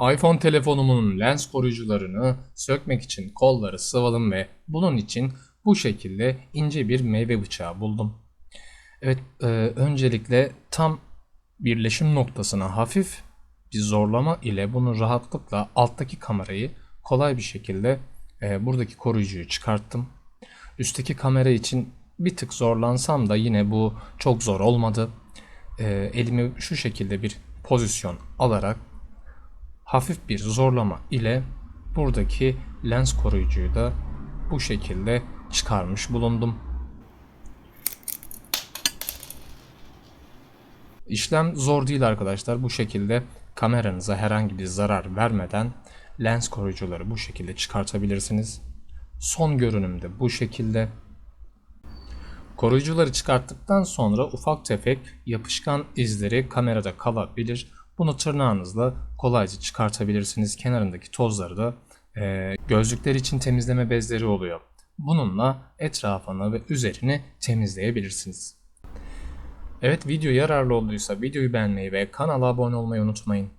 iPhone telefonumun lens koruyucularını sökmek için kolları sıvalım ve bunun için bu şekilde ince bir meyve bıçağı buldum. Evet, e, öncelikle tam birleşim noktasına hafif bir zorlama ile bunu rahatlıkla alttaki kamerayı kolay bir şekilde e, buradaki koruyucuyu çıkarttım. Üstteki kamera için bir tık zorlansam da yine bu çok zor olmadı. E, elimi şu şekilde bir pozisyon alarak hafif bir zorlama ile buradaki lens koruyucuyu da bu şekilde çıkarmış bulundum. İşlem zor değil arkadaşlar. Bu şekilde kameranıza herhangi bir zarar vermeden lens koruyucuları bu şekilde çıkartabilirsiniz. Son görünümde bu şekilde. Koruyucuları çıkarttıktan sonra ufak tefek yapışkan izleri kamerada kalabilir. Bunu tırnağınızla kolayca çıkartabilirsiniz. Kenarındaki tozları da e, gözlükler için temizleme bezleri oluyor. Bununla etrafını ve üzerini temizleyebilirsiniz. Evet video yararlı olduysa videoyu beğenmeyi ve kanala abone olmayı unutmayın.